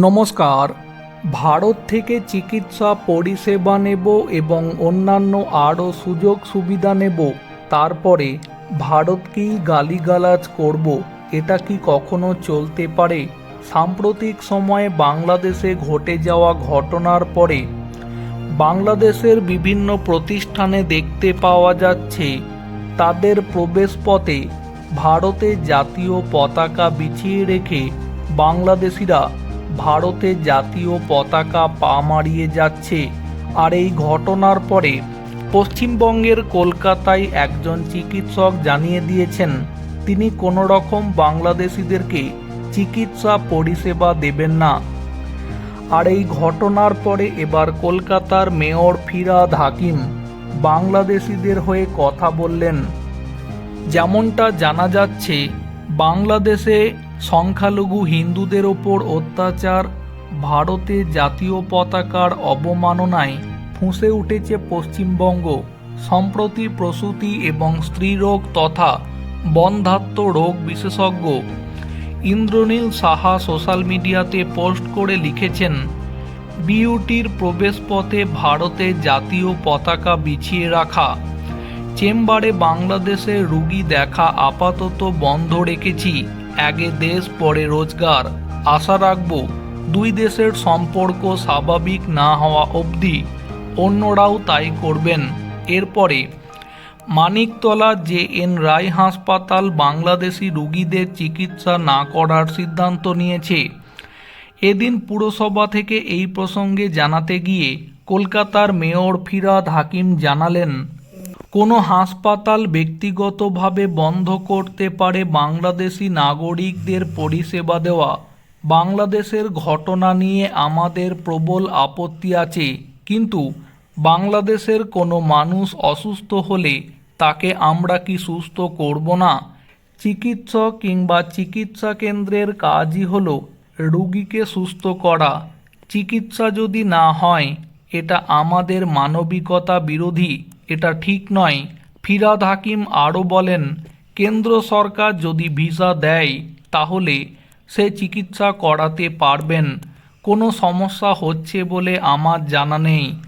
নমস্কার। ভারত থেকে চিকিৎসা পরিষেবা নেব এবং অন্যান্য আরও সুযোগ সুবিধা নেব। তারপরে ভারতকেই গালিগালাজ করব। এটা কি কখনো চলতে পারে? সাম্প্রতিক সময়ে বাংলাদেশে ঘটে যাওয়া ঘটনার পরে বাংলাদেশের বিভিন্ন প্রতিষ্ঠানে দেখতে পাওয়া যাচ্ছে, তাদের প্রবেশপথে ভারতের জাতীয় পতাকা বিছিয়ে রেখে বাংলাদেশিরা ভারতের জাতীয় পতাকা পা মারিয়ে যাচ্ছে। আর এই ঘটনার পরে পশ্চিমবঙ্গের কলকাতায় একজন চিকিৎসক জানিয়ে দিয়েছেন, তিনি কোনো রকম বাংলাদেশিদেরকে চিকিৎসা পরিষেবা দেবেন না। আর এই ঘটনার পরে এবার কলকাতার মেয়র ফিরাদ হাকিম বাংলাদেশিদের হয়ে কথা বললেন। যেমনটা জানা যাচ্ছে, বাংলাদেশে সংখ্যালঘু হিন্দুদের ওপর অত্যাচার, ভারতে জাতীয় পতাকার অবমাননায় ফুঁসে উঠেছে পশ্চিমবঙ্গ। সম্প্রতি প্রসূতি এবং স্ত্রীরোগ তথা বন্ধাত্ম রোগ বিশেষজ্ঞ ইন্দ্রনীল সাহা সোশ্যাল মিডিয়াতে পোস্ট করে লিখেছেন, বিউটির প্রবেশপথে ভারতে জাতীয় পতাকা বিছিয়ে রাখা চেম্বারে বাংলাদেশের রুগী দেখা আপাতত বন্ধ রেখেছি। আগে দেশ, পরে রোজগার। আশা রাখব দুই দেশের সম্পর্ক স্বাভাবিক না হওয়া অবধি অন্যরাও তাই করবেন। এরপরে, মানিকতলা জে এন রায় হাসপাতাল বাংলাদেশি রুগীদের চিকিৎসা না করার সিদ্ধান্ত নিয়েছে। এদিন পুরসভা থেকে এই প্রসঙ্গে জানাতে গিয়ে কলকাতার মেয়র ফিরাদ হাকিম জানালেন কোনো হাসপাতাল ব্যক্তিগতভাবে বন্ধ করতে পারে বাংলাদেশি নাগরিকদের পরিষেবা দেওয়া। বাংলাদেশের ঘটনা নিয়ে আমাদের প্রবল আপত্তি আছে, কিন্তু বাংলাদেশের কোনো মানুষ অসুস্থ হলে তাকে আমরা কি সুস্থ করব না? চিকিৎসক কিংবা চিকিৎসা কেন্দ্রের কাজই হল রুগীকে সুস্থ করা। চিকিৎসা যদি না হয়, এটা আমাদের মানবিকতা বিরোধী। এটা ঠিক নয়। ফিরাদ হাকিম আরও বলেন, কেন্দ্র সরকার যদি ভিসা দেয়, তাহলে সে চিকিৎসা করাতে পারবেন। কোনো সমস্যা হচ্ছে বলে আমার জানা নেই।